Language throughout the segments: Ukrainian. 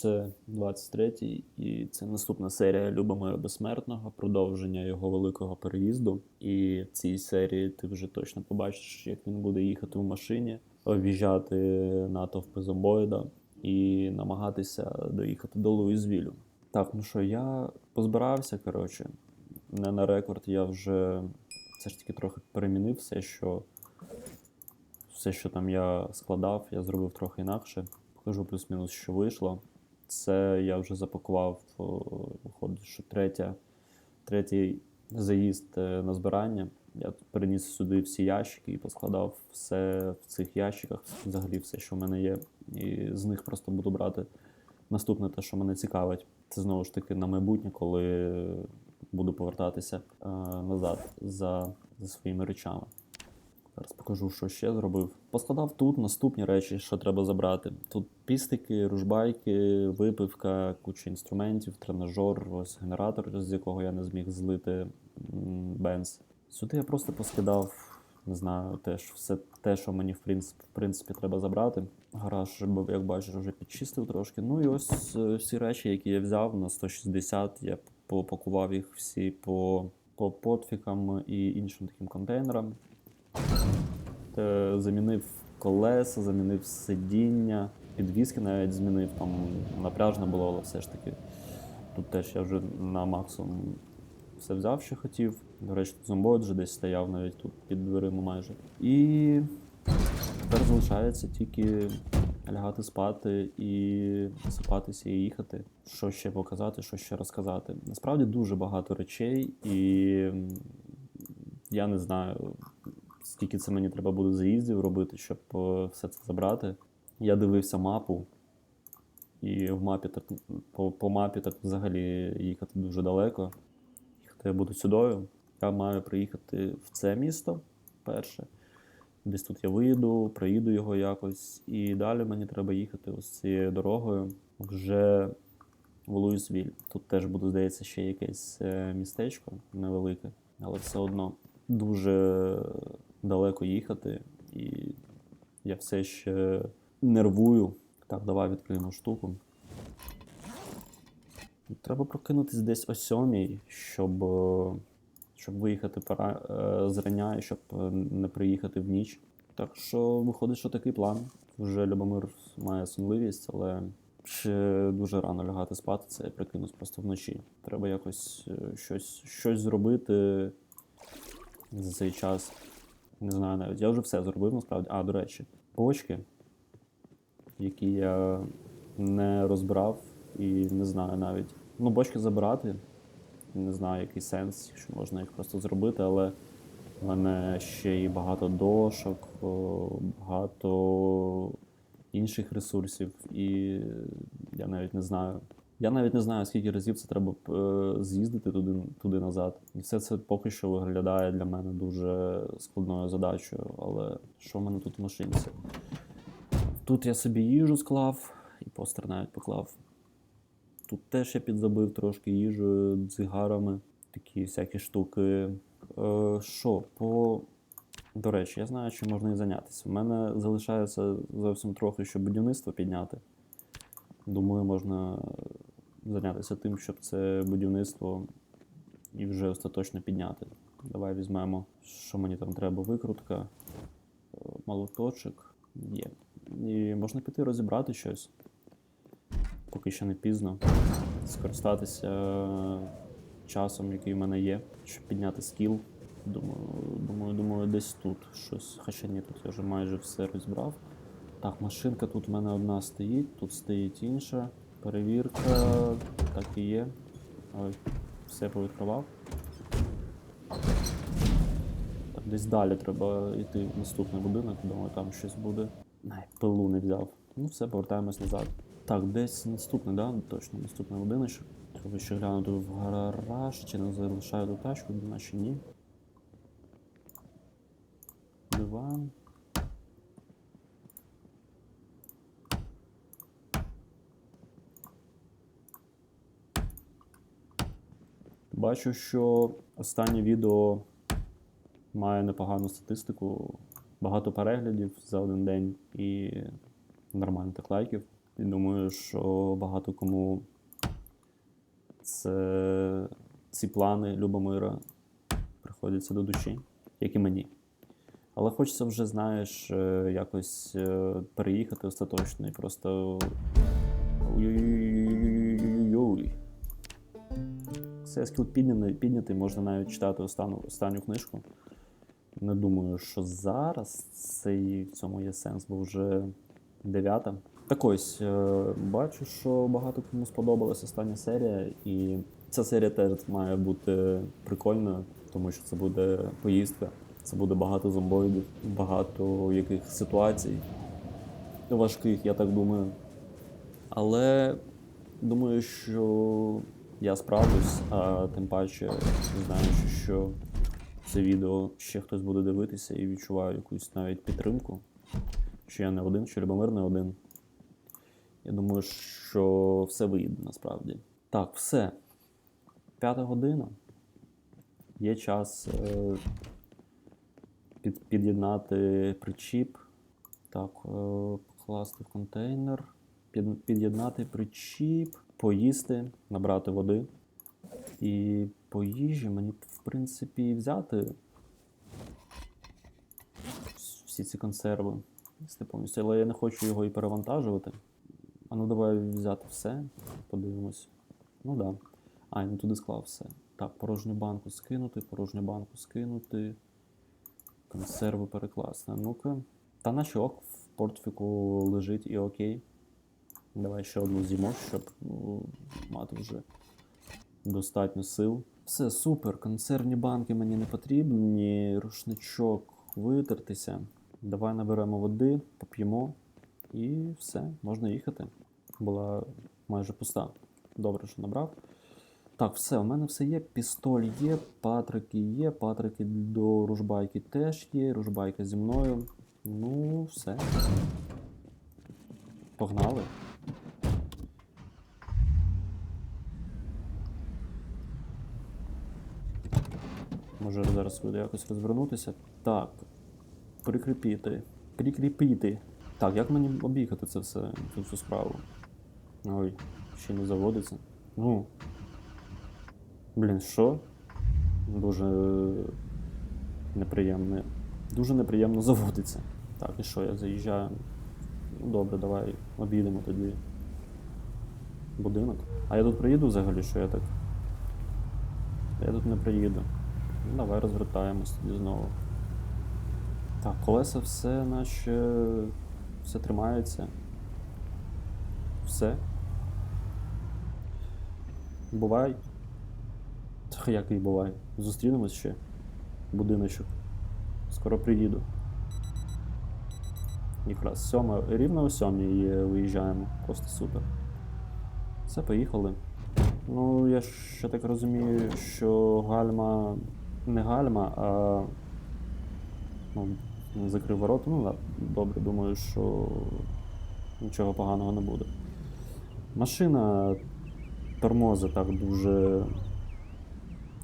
Це 23-й, і це наступна серія Любомира Безсмертного, продовження його великого переїзду. І в цій серії ти вже точно побачиш, як він буде їхати в машині, об'їжджати натовпи зомбоїда і намагатися доїхати до Луїзвілю. Так, ну що, я позбирався, коротше, не на рекорд, я вже все ж таки трохи перемінив все, що все, що там я складав, я зробив трохи інакше. Покажу плюс-мінус, що вийшло. Це я вже запакував, виходить, що третя, третій заїзд е, на збирання. Я переніс сюди всі ящики і поскладав все в цих ящиках, взагалі все, що в мене є. І з них просто буду брати наступне те, що мене цікавить. Це знову ж таки на майбутнє, коли буду повертатися е, назад за, за своїми речами. Зараз покажу, що ще зробив. Поскладав тут наступні речі, що треба забрати. Тут пістики, ружбайки, випивка, куча інструментів, тренажер, ось генератор, з якого я не зміг злити бенз. Сюди я просто поскидав, не знаю, теж все те, що мені в принципі, в принципі треба забрати. Гараж, як бачиш, вже підчистив трошки. Ну і ось е, всі речі, які я взяв на 160, я попакував їх всі по, по подфікам і іншим таким контейнерам. Е, замінив колеса, замінив сидіння, підвіски навіть змінив. Там напряжно було, але все ж таки. Тут теж я вже на максимум все взяв, що хотів. До речі, тут зомбоїд вже десь стояв навіть тут під дверима майже. І тепер залишається тільки лягати спати і висипатися і їхати. Що ще показати, що ще розказати. Насправді дуже багато речей, і я не знаю, скільки це мені треба буде заїздів робити, щоб е, все це забрати. Я дивився мапу, і в мапі так по, по мапі так взагалі їхати дуже далеко. Їхати я буду сюдою. Я маю приїхати в це місто перше. Десь тут я виїду, проїду його якось, і далі мені треба їхати ось цією дорогою вже в Луїсвіль. Тут теж буде, здається, ще якесь е, містечко невелике, але все одно дуже далеко їхати, і я все ще нервую. Так, давай відкриємо штуку. Треба прокинутись десь о сьомій, щоб, е, щоб виїхати пора, е, зрання щоб е, не приїхати в ніч. Так що виходить, що такий план. Вже Любомир має сонливість, але ще дуже рано лягати спати, це я прикинусь просто вночі. Треба якось щось, щось зробити за цей час. Не знаю навіть. Я вже все зробив насправді. А, до речі, бочки, які я не розбирав і не знаю навіть. Ну, бочки забирати. Не знаю, який сенс, якщо можна їх просто зробити, але в мене ще й багато дошок, багато інших ресурсів, і я навіть не знаю. Я навіть не знаю, скільки разів це треба е, з'їздити туди, туди назад. І все це поки що виглядає для мене дуже складною задачею. Але що в мене тут в машинці? Тут я собі їжу склав і постер навіть поклав. Тут теж я підзабив трошки їжею, цигарами, такі всякі штуки. Е, Що, по. До речі, я знаю, чим можна і зайнятися. У мене залишається зовсім трохи, щоб будівництво підняти. Думаю, можна зайнятися тим, щоб це будівництво і вже остаточно підняти. Давай візьмемо, що мені там треба, викрутка, е, молоточок є. І можна піти розібрати щось, поки ще не пізно. Скористатися часом, який в мене є, щоб підняти скіл. Думаю, думаю, думаю, десь тут щось. Хоча ні, тут я вже майже все розібрав. Так, машинка тут в мене одна стоїть, тут стоїть інша. Перевірка так і є. Ой, все повідкривав. Так, десь далі треба йти в наступний будинок, думаю, там щось буде. Най, пилу не взяв. Ну все, повертаємось назад. Так, десь наступний, да? Точно, наступний будиночок. Треба ще глянути в гараж, чи не залишаю ту тачку, наче ні. Диван. Бачу, що останнє відео має непогану статистику, багато переглядів за один день і нормально так лайків. І думаю, що багато кому це ці плани Любомира приходяться до душі, як і мені. Але хочеться вже, знаєш, е, якось е, переїхати остаточно і просто. Все скіл піднятий, піднятий, можна навіть читати останню, останню книжку. Не думаю, що зараз цей, в цьому є сенс, бо вже дев'ята. Так ось, е, бачу, що багато кому сподобалась остання серія, і ця серія теж має бути прикольною, тому що це буде поїздка, це буде багато зомбоїдів, багато яких ситуацій важких, я так думаю. Але думаю, що я справлюсь, а тим паче, знаючи, що це відео ще хтось буде дивитися і відчуваю якусь навіть підтримку, що я не один, що Любомир не один. Я думаю, що все вийде насправді. Так, все. П'ята година. Є час е, під, під'єднати причіп. Так, е, покласти в контейнер. Під, під'єднати причіп, поїсти, набрати води. І по їжі мені, в принципі, взяти всі ці консерви. Їсти повністю, але я не хочу його і перевантажувати. А ну давай взяти все, подивимось. Ну да. А, не туди склав все. Так, порожню банку скинути, порожню банку скинути. Консерви перекласти. Ну-ка. Та наче ок, в портфіку лежить і окей. Давай ще одну з'їмо, щоб ну, мати вже достатньо сил. Все, супер. Консервні банки мені не потрібні. Рушничок витертися. Давай наберемо води, поп'ємо. І все, можна їхати. Була майже пуста. Добре, що набрав. Так, все, у мене все є. Пістоль є, патрики є, патрики до ружбайки теж є. Ружбайка зі мною. Ну, все. Погнали. Може зараз буде якось розвернутися. Так. Прикріпити. Прикріпити. Так, як мені об'їхати це все, цю всю справу? Ой, ще не заводиться. Ну. Блін, що? Дуже неприємно. Дуже неприємно заводиться. Так, і що, я заїжджаю. Ну, добре, давай обійдемо тоді. Будинок. А я тут приїду взагалі, що я так. Я тут не приїду. Давай розвертаємось тоді знову. Так, колеса все наче. Все тримається. Все. Бувай. Та як і бувай. Зустрінемось ще. Будиночок. Скоро приїду. Якраз сьома, рівно о сьомій виїжджаємо. Просто супер. Все, поїхали. Ну, я ще так розумію, що гальма не гальма, а ну, закрив ворота. Ну, да, добре, думаю, що нічого поганого не буде. Машина тормозить так дуже,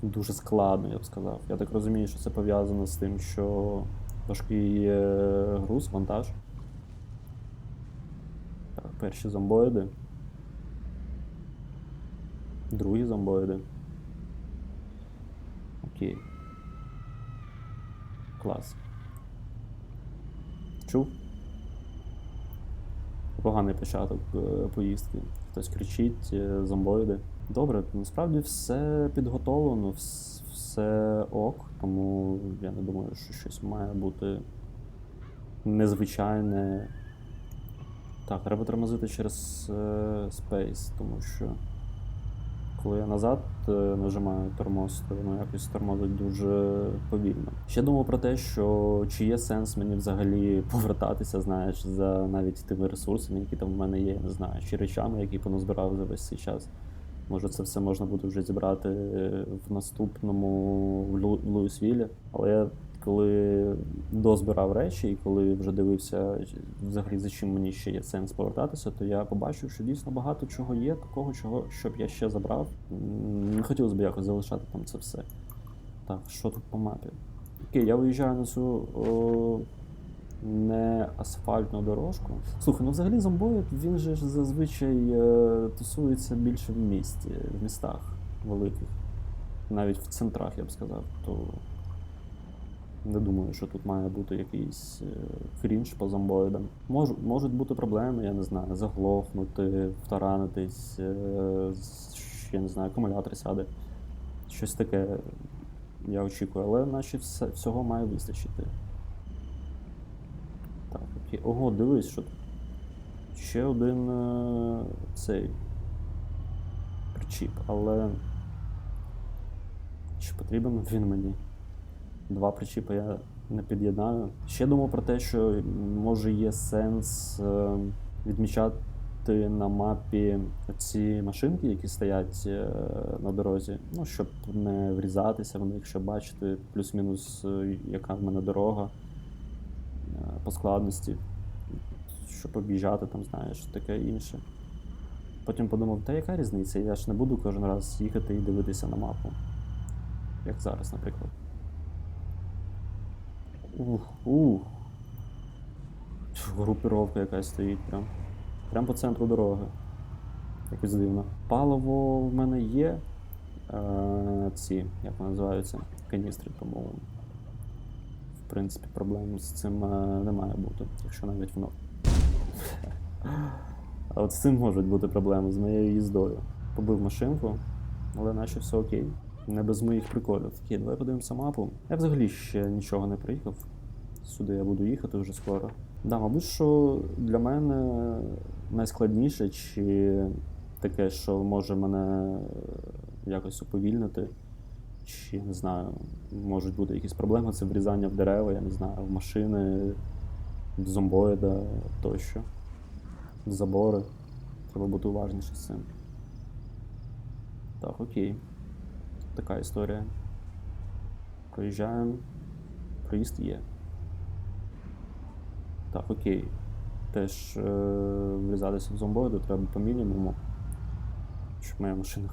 дуже складно, я б сказав. Я так розумію, що це пов'язано з тим, що важкий груз, вантаж. Перші зомбоїди. Другі зомбоїди. Окей. Клас. Чув? Поганий початок е, поїздки. Хтось кричить, е, зомбоїди. Добре, насправді все підготовлено, все ок, тому я не думаю, що щось має бути незвичайне. Так, треба тормозити через е, Space, тому що коли я назад е, нажимаю тормоз, то воно якось тормозить дуже повільно. Ще думав про те, що чи є сенс мені взагалі повертатися, знаєш, за навіть тими ресурсами, які там в мене є, не знаю, чи речами, які поназбирав за весь цей час. Може, це все можна буде вже зібрати е, в наступному в Луїсвілі. Але я коли дозбирав речі, і коли вже дивився взагалі за чим мені ще є сенс повертатися, то я побачив, що дійсно багато чого є, такого, чого щоб я ще забрав. Не хотілося б якось залишати там це все. Так, що тут по мапі? Окей, я виїжджаю на цю не асфальтну дорожку. Слухай, ну взагалі зомбоїд, він же ж зазвичай е, тусується більше в місті, в містах великих. Навіть в центрах, я б сказав. То не думаю, що тут має бути якийсь е, крінж по зомбоїдам. Мож, можуть бути проблеми, я не знаю, заглохнути, втаранитись, е, я не знаю, акумулятор сяде. Щось таке я очікую, але наче все, всього має вистачити. Так, окей. Ого, дивись, що тут. Ще один е, цей причіп, але. Чи потрібен він мені? Два причіпи я не під'єднаю. Ще думав про те, що може є сенс е, відмічати на мапі ці машинки, які стоять е, на дорозі, ну, щоб не врізатися в них, щоб бачити плюс-мінус, е, яка в мене дорога по складності, щоб об'їжджати там, знаєш, таке інше. Потім подумав, та яка різниця? Я ж не буду кожен раз їхати і дивитися на мапу. Як зараз, наприклад. Ух, ух. Групіровка якась стоїть прям. Прям по центру дороги. Якось дивно. Паливо в мене є. Е, ці, як вони називаються? Каністри, по-моєму. В принципі, проблем з цим е, не має бути, якщо навіть воно. А от з цим можуть бути проблеми з моєю їздою. Побив машинку, але наче все окей. Не без моїх приколів. Окей, давай подивимося мапу. Я взагалі ще нічого не приїхав. Сюди я буду їхати вже скоро. Да, мабуть, що для мене найскладніше, чи таке, що може мене якось уповільнити, чи не знаю, можуть бути якісь проблеми, це врізання в дерева, я не знаю, в машини, в зомбоїда тощо, в забори. Треба бути уважніше з цим. Так, окей. Така історія. Проїжджаємо. Проїзд є. Так, окей. Теж е- врізатися в зомбоїду треба по мінімуму. Щоб моя машина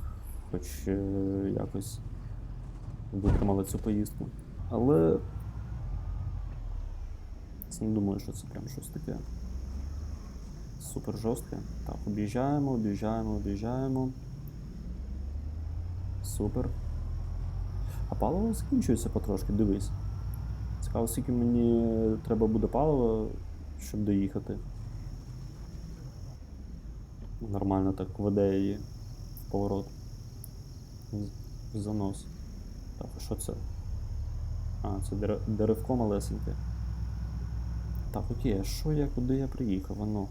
хоч е- якось витримала цю поїздку. Але. Не думаю, що це прям щось таке. Супер жорстке. Так, об'їжджаємо, об'їжджаємо, об'їжджаємо. Супер. А паливо закінчується потрошки, дивись. Цікаво, скільки мені треба буде палива, щоб доїхати. Нормально так веде її в поворот. Занос. Так, а що це? А, це деревко малесеньке. Так, окей, а що я, куди я приїхав? Воно.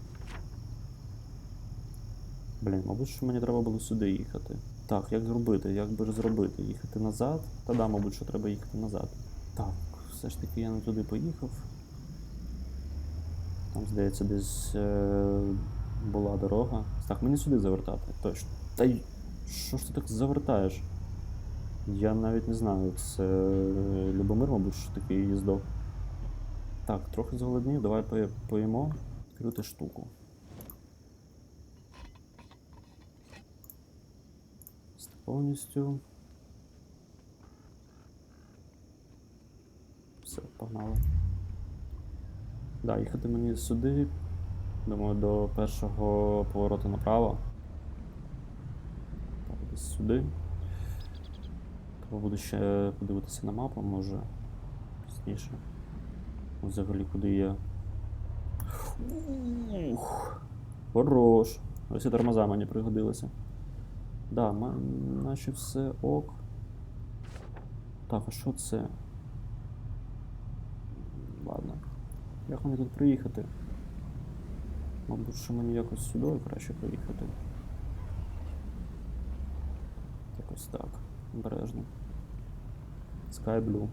Блін, мабуть, що мені треба було сюди їхати. Так, як зробити? Як би ж зробити? Їхати назад? Та да, мабуть, що треба їхати назад. Так, все ж таки я не туди поїхав. Там, здається, десь е, була дорога. Так, мені сюди завертати, точно. Та й що ж ти так завертаєш? Я навіть не знаю, це е, Любомир, мабуть, що такий їздок. Так, трохи зголоднів, давай поїмо. Відкрити штуку. Повністю. Все, погнали. Да, їхати мені сюди. Думаю, до першого повороту направо. Так, сюди. Треба буде ще подивитися на мапу, може пізніше. Взагалі, куди я. Ух, хорош. Ось і тормоза мені пригодилися. Да, наче все ок. Так, а що це? Ладно. Як мені тут приїхати? Мабуть, що мені якось сюди краще поїхати. Якось так. Обережно. Sky Blue.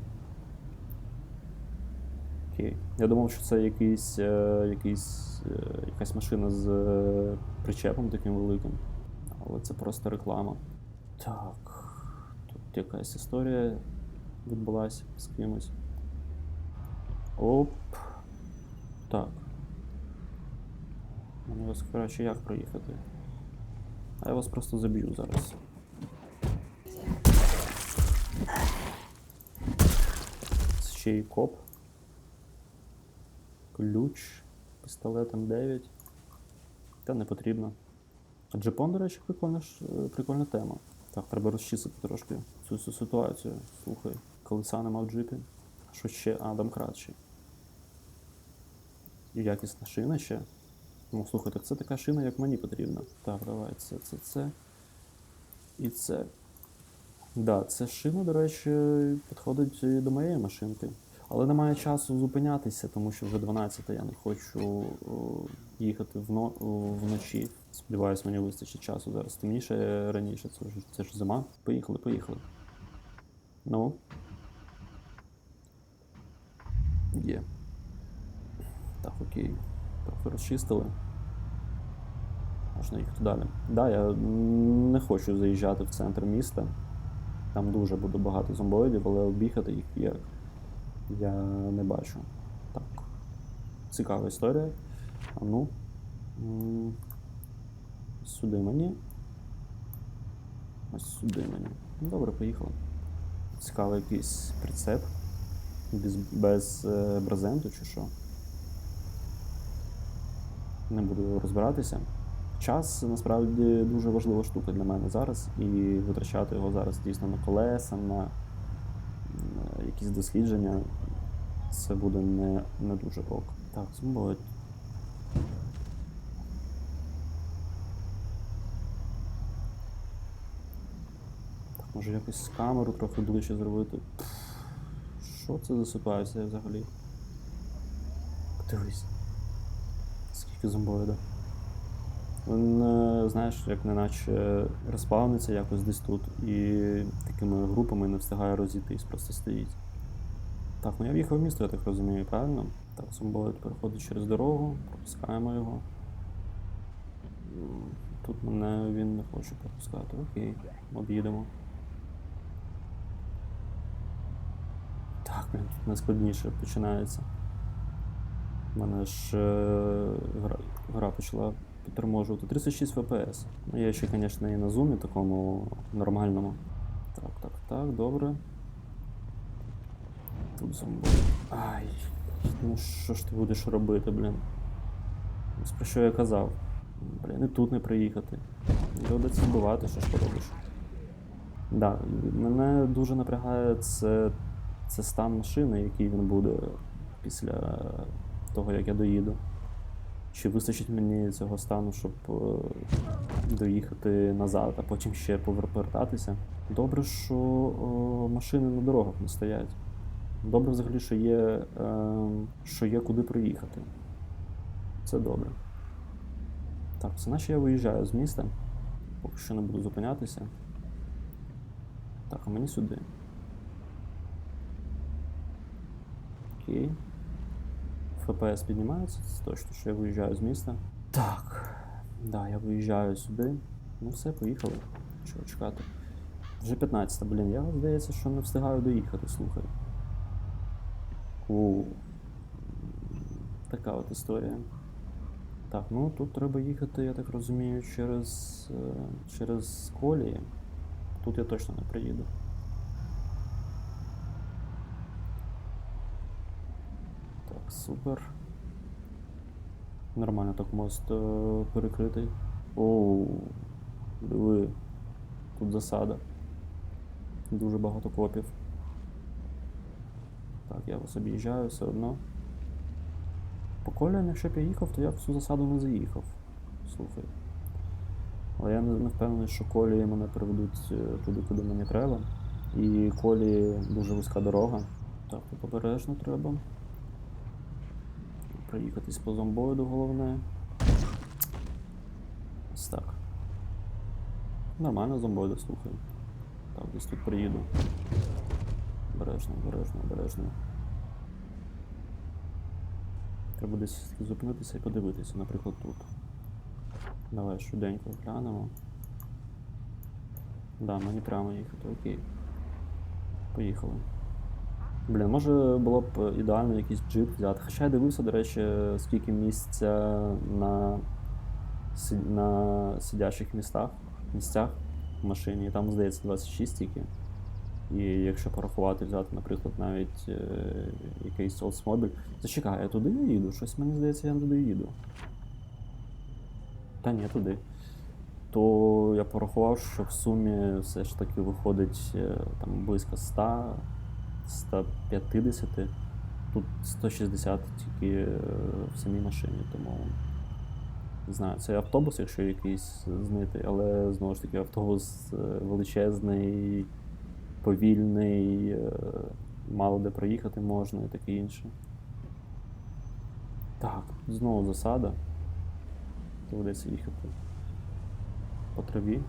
Окей. Я думав, що це якийсь, е, якийсь, е, якась машина з е, причепом таким великим. Але це просто реклама. Так. Тут якась історія відбулася з кимось. Оп. Так. Мені вас краще як проїхати? А я вас просто заб'ю зараз. Це ще й коп. Ключ, пістолет М9. Та не потрібно. А джипон, до речі, прикольна, е, прикольна тема. Так, треба розчистити трошки цю, цю ситуацію. Слухай, колеса нема в джипі. Що ще? А, домкрат ще. І якісна шина ще. Ну, слухай, так це така шина, як мені потрібна. Так, давай, це, це, це. І це. Да, це шина, до речі, підходить до моєї машинки. Але немає часу зупинятися, тому що вже 12 я не хочу о, їхати вно, о, вночі. Сподіваюсь, мені вистачить часу зараз. Темніше раніше, це ж, це ж зима. Поїхали, поїхали. Ну. Є. Так, окей. Трохи розчистили. Можна їхати далі. Да, я не хочу заїжджати в центр міста. Там дуже буде багато зомбоїдів, але об'їхати їх як я не бачу. Так. Цікава історія. А ну. Сюди мені. Ось сюди мені. Ну, Добре, поїхали. Цікавий якийсь прицеп. Без, без е, брезенту чи що. Не буду розбиратися. Час насправді дуже важлива штука для мене зараз, і витрачати його зараз дійсно на колеса, на м, якісь дослідження. Це буде не, не дуже ок. Так, зомбоїд. Може якось камеру трохи ближче зробити. Що це за ситуація взагалі? Дивись. Скільки зомбоїда. Він, е, знаєш, як неначе розпавниться якось десь тут і такими групами не встигає розійтись, просто стоїть. Так, ну я в'їхав в місто, я так розумію, правильно? Так, зомбоїд переходить через дорогу, пропускаємо його. Тут мене він не хоче пропускати. Окей, об'їдемо. Так, блін, тут найскладніше починається. У мене ж е, гра, гра почала підторможувати 36 FPS. Ну, я ще, звісно, і на зумі такому нормальному. Так, так, так, добре. Тут зомбо. Ай. Ну що ж ти будеш робити, блін? Ось про що я казав. Блін, і тут не приїхати. Доведеться збивати, що ж поробиш. Да, мене дуже напрягає це, це стан машини, який він буде після того, як я доїду. Чи вистачить мені цього стану, щоб е, доїхати назад, а потім ще повертатися? Добре, що о, машини на дорогах не стоять. Добре взагалі, що є, е, що є куди проїхати. Це добре. Так, це наче я виїжджаю з міста. Поки що не буду зупинятися. Так, а мені сюди. Окей. ФПС піднімається, це точно, що я виїжджаю з міста. Так. Да, я виїжджаю сюди. Ну все, поїхали. Чого чекати? Вже 15, блін, я здається, що не встигаю доїхати, слухай. У. Така от історія. Так, ну тут треба їхати, я так розумію, через, е, через колії. Тут я точно не приїду. Так, супер. Нормально так мост е, перекритий. Оу, диви. Тут засада. Дуже багато копів. Так, я вас об'їжджаю все одно. По коліям, якщо б я їхав, то я в цю засаду не заїхав. Слухай. Але я не, не впевнений, що колії мене приведуть е, туди, куди мені треба. І колії дуже вузька дорога. Так, тут треба. Проїхатись по зомбоїду головне. Ось так. Нормально зомбоїда, слухай. Так, десь тут приїду. Обережно, обережно, обережно. Треба десь зупинитися і подивитися, наприклад, тут. Давай швиденько глянемо. Да, мені прямо їхати, окей. Поїхали. Блін, може було б ідеально якийсь джип взяти. Хоча я дивився, до речі, скільки місця на, на сидячих містах, місцях в машині. Там, здається, 26 тільки. І якщо порахувати, взяти, наприклад, навіть е, якийсь Oldsmobile. Зачекай, я туди не їду. Щось мені здається, я не туди їду. Та ні, туди. То я порахував, що в сумі все ж таки виходить е, там близько 100, 150. Тут 160 тільки е, в самій машині, тому не знаю, це автобус, якщо якийсь знити, але знову ж таки автобус е, величезний, повільний, е, мало де проїхати можна і таке інше. Так, знову засада. Доведеться їхати по траві.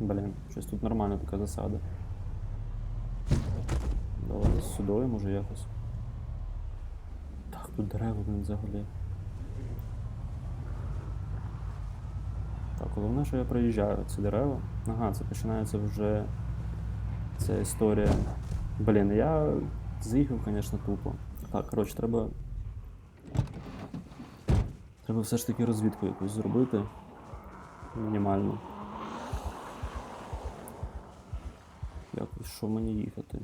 Блін, щось тут нормальна така засада. Давайте сюди може якось. Так, тут дерева блін, взагалі. Так, головне, що я проїжджаю ці дерева. Ага, це починається вже ця історія. Блін, я заїхав, звісно, тупо. Так, коротше, треба. Треба все ж таки розвідку якусь зробити. Мінімальну. Якось, що мені їхати?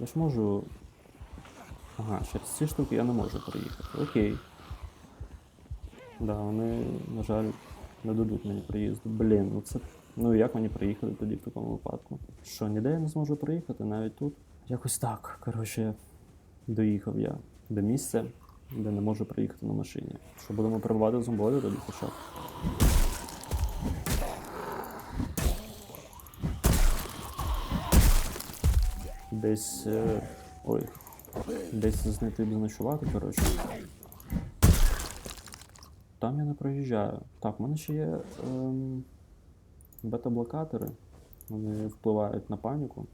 Я ж можу. Ага, через ці штуки я не можу проїхати. Окей. Да, вони, на жаль, не дадуть мені проїзду. Блін, ну це. Ну як мені проїхати тоді в такому випадку? Що, ніде я не зможу проїхати, навіть тут. Якось так. Коротше, доїхав я до місця, де не можу проїхати на машині. Що будемо прибувати зомбою тоді хоча б. Десь. е, Ой. Десь знайти де ночувати, коротше. Там я не проїжджаю. Так, в мене ще є ем, бета-блокатори. Вони впливають на паніку.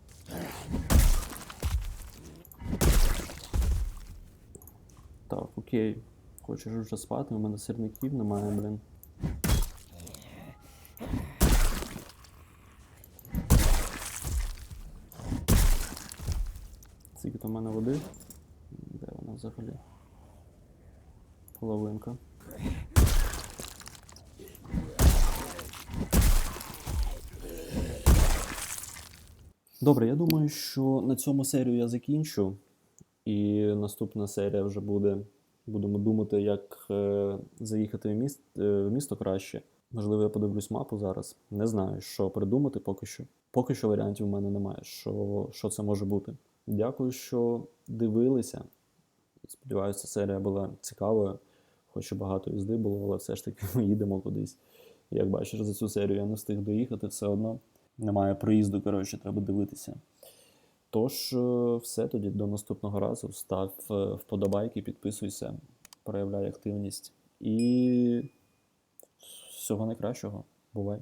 Так, окей. Хочеш вже спати, у мене сірників немає, блін. Скільки там в мене води? Де вона взагалі? Половинка. Добре, я думаю, що на цьому серію я закінчу. І наступна серія вже буде. Будемо думати, як е, заїхати в, міст, е, в місто краще. Можливо, я подивлюсь мапу зараз. Не знаю, що придумати поки що. Поки що варіантів у мене немає, що, що це може бути. Дякую, що дивилися. Сподіваюся, серія була цікавою, хоч і багато їзди було, але все ж таки ми їдемо кудись. Як бачиш, за цю серію я не встиг доїхати, все одно немає проїзду, коротше, треба дивитися. Тож, е, все тоді до наступного разу. Став е, вподобайки, підписуйся, проявляй активність. І всього найкращого. Бувай!